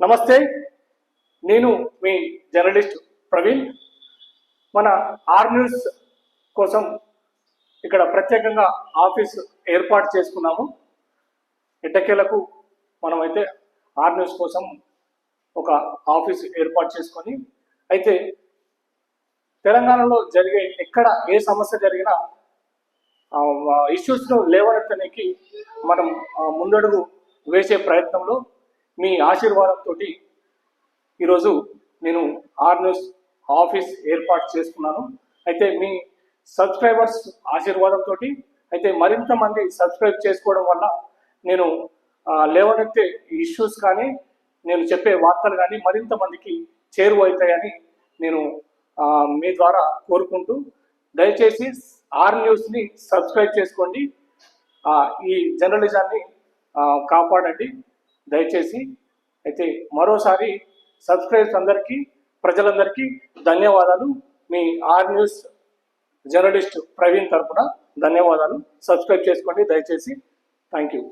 నమస్తే. నేను మీ జర్నలిస్ట్ ప్రవీణ్. మన ఆర్ న్యూస్ కోసం ఇక్కడ ప్రత్యేకంగా ఆఫీస్ ఏర్పాటు చేసుకున్నాము. ఎట్టకేలకు మనమైతే ఆర్ న్యూస్ కోసం ఒక ఆఫీస్ ఏర్పాటు చేసుకొని అయితే తెలంగాణలో జరిగే ఎక్కడ ఏ సమస్య జరిగినా ఇష్యూస్ను లేవనెత్తడానికి మనం ముందడుగు వేసే ప్రయత్నంలో మీ ఆశీర్వాదంతో ఈరోజు నేను ఆర్ న్యూస్ ఆఫీస్ ఏర్పాటు చేసుకున్నాను. అయితే మీ సబ్స్క్రైబర్స్ ఆశీర్వాదంతో అయితే మరింత మంది సబ్స్క్రైబ్ చేసుకోవడం వల్ల నేను లేవనెత్తే ఇష్యూస్ కానీ నేను చెప్పే వార్తలు కానీ మరింత మందికి చేరువవుతాయని నేను మీ ద్వారా కోరుకుంటూ దయచేసి ఆర్ న్యూస్ని సబ్స్క్రైబ్ చేసుకోండి. ఈ జర్నలిజాన్ని కాపాడండి. దయచేసి అయితే మరోసారి సబ్స్క్రైబ్స్ అందరికీ ప్రజలందరికీ ధన్యవాదాలు. మీ ఆర్ న్యూస్ జర్నలిస్ట్ ప్రవీణ్ తరపున ధన్యవాదాలు. సబ్స్క్రైబ్ చేసుకోండి దయచేసి. Thank you.